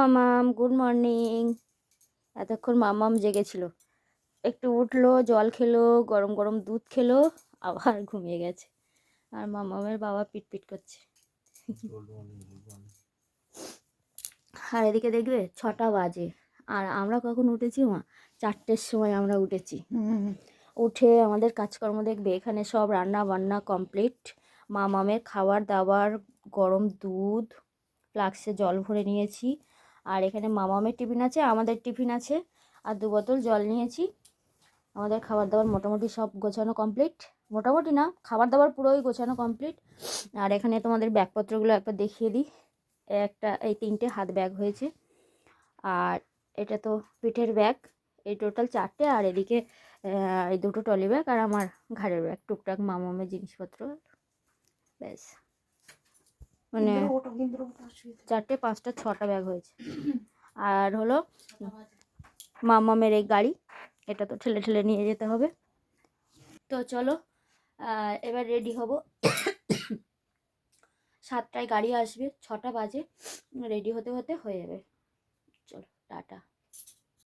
মামাম good morning এতক্ষণ মামাম জেগেছিল। একটু উঠল জল খেলো গরম গরম দুধ খেলো আবার ঘুমিয়ে গেছে। আর মামামের বাবা পিটপিট করছে। আর এদিকে দেখবে ছটা বাজে। আর আমরা কখন উঠেছি মা? চারটের সময় আমরা উঠেছি। উঠে আমাদের কাজকর্ম দেখবে এখানে সব রান্না বান্না কমপ্লিট। মামামের খাবার দাবার গরম দুধ ফ্লাক্সে জল ভরে নিয়েছি। আর এখানে মামামের টিফিন আছে, আমাদের টিফিন আছে। আর দু বোতল জল নিয়েছি। আমাদের খাবার দাবার মোটামুটি সব গোছানো কমপ্লিট মোটামুটি না, খাবার দাবার পুরোই গোছানো কমপ্লিট আর এখানে তোমাদের ব্যাগপত্রগুলো একবার দেখিয়ে দিই। একটা, এই তিনটে হাত ব্যাগ হয়েছে। আর এটা তো পিঠের ব্যাগ। এই টোটাল চারটে। আর এদিকে এই দুটো টলি ব্যাগ আর আমার ঘাড়ের ব্যাগ। টুকটাক মামামের জিনিসপত্র। ব্যাস। মানে চারটে পাঁচটা ছটা ব্যাগ হয়েছে। আর হলো মামামের এই গাড়ি এটা তো ঠেলে ঠেলে নিয়ে যেতে হবে। তো চলো এবার রেডি হব। সাতটায় গাড়ি আসবে ছটা বাজে রেডি হতে হতে হয়ে যাবে। চলো টাটা।